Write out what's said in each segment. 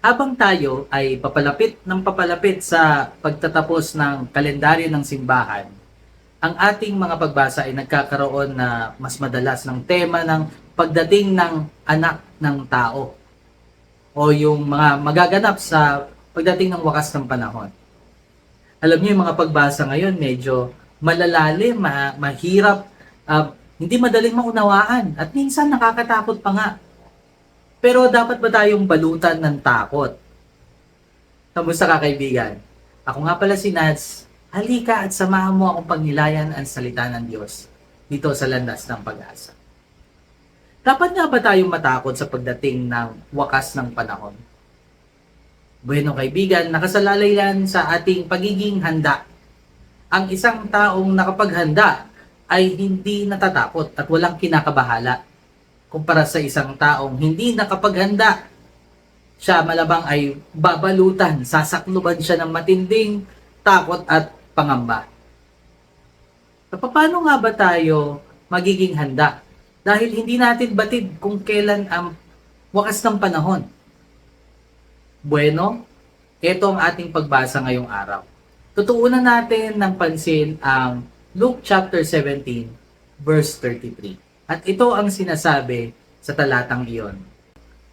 Habang tayo ay papalapit ng papalapit sa pagtatapos ng kalendaryo ng simbahan, ang ating mga pagbasa ay nagkakaroon na mas madalas ng tema ng pagdating ng anak ng tao o yung mga magaganap sa pagdating ng wakas ng panahon. Alam niyo yung mga pagbasa ngayon medyo malalalim, ma- mahirap, ah, hindi madaling maunawaan at minsan nakakatakot pa nga. Pero dapat ba tayong balutan ng takot? Kamusta ka kaibigan? Ako nga pala si Nads. Halika at samahan mo akong pagnilayan ang salita ng Diyos dito sa landas ng pag-asa. Dapat nga ba tayong matakot sa pagdating ng wakas ng panahon? Bueno kaibigan, nakasalalay yan sa ating pagiging handa. Ang isang taong nakapaghanda ay hindi natatakot at walang kinakabahala. Kumpara sa isang taong hindi nakapaghanda, siya malabang ay babalutan, sasakluban siya ng matinding takot at pangamba. Paano nga ba tayo magiging handa? Dahil hindi natin batid kung kailan ang wakas ng panahon. Bueno, ito ang ating pagbasa ngayong araw. Tutuunan natin ng pansin ang Luke chapter 17 verse 33. At ito ang sinasabi sa talatang iyon.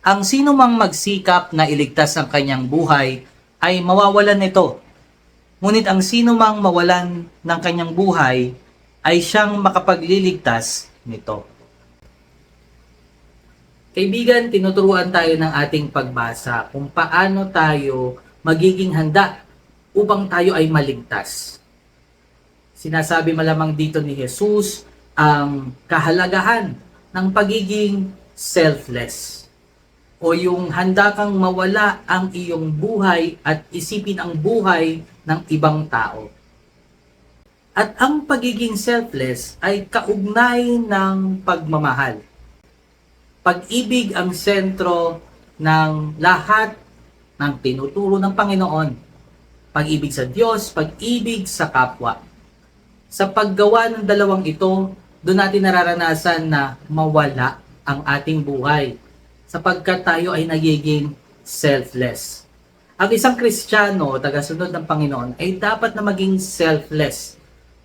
Ang sino mang magsikap na iligtas ang kanyang buhay ay mawawalan nito. Ngunit ang sino mang mawalan ng kanyang buhay ay siyang makapagliligtas nito. Kaibigan, tinuturuan tayo ng ating pagbasa kung paano tayo magiging handa upang tayo ay maligtas. Sinasabi malamang dito ni Jesus ang kahalagahan ng pagiging selfless o yung handa kang mawala ang iyong buhay at isipin ang buhay ng ibang tao. At ang pagiging selfless ay kaugnay ng pagmamahal. Pag-ibig ang sentro ng lahat ng tinuturo ng Panginoon. Pag-ibig sa Diyos, pag-ibig sa kapwa. Sa paggawa ng dalawang ito, doon natin nararanasan na mawala ang ating buhay sapagkat tayo ay nagiging selfless. Ang isang Kristiyano, tagasunod ng Panginoon, ay dapat na maging selfless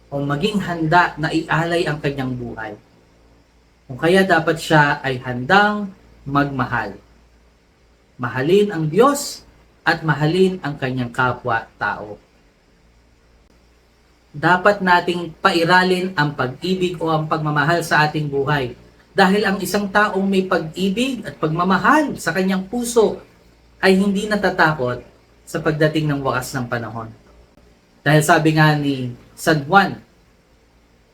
o maging handa na ialay ang kanyang buhay. Kung kaya dapat siya ay handang magmahal. Mahalin ang Diyos at mahalin ang kanyang kapwa-tao. Dapat nating pairalin ang pag-ibig o ang pagmamahal sa ating buhay. Dahil ang isang taong may pag-ibig at pagmamahal sa kanyang puso ay hindi natatakot sa pagdating ng wakas ng panahon. Dahil sabi nga ni San Juan,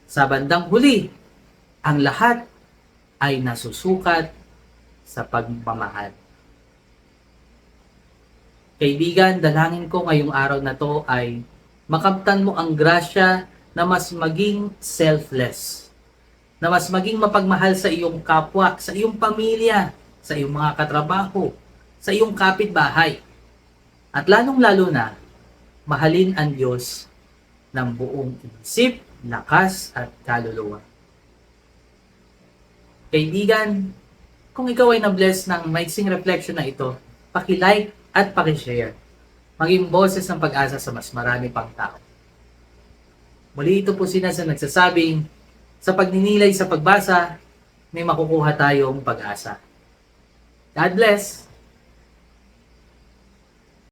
sa bandang huli, ang lahat ay nasusukat sa pagmamahal. Kaibigan, dalangin ko ngayong araw na to ay makamtan mo ang grasya na mas maging selfless. Na mas maging mapagmahal sa iyong kapwa, sa iyong pamilya, sa iyong mga katrabaho, sa iyong kapitbahay. At lalong-lalo na, mahalin ang Diyos ng buong isip, lakas at kaluluwa. Kaibigan, kung ikaw ay na-bless ng maiksing reflection na ito, paki-like at paki-share. Maging boses ng pag-asa sa mas marami pang tao. Muli ito po sina sa nagsasabing, sa pagninilay sa pagbasa, may makukuha tayong pag-asa. God bless!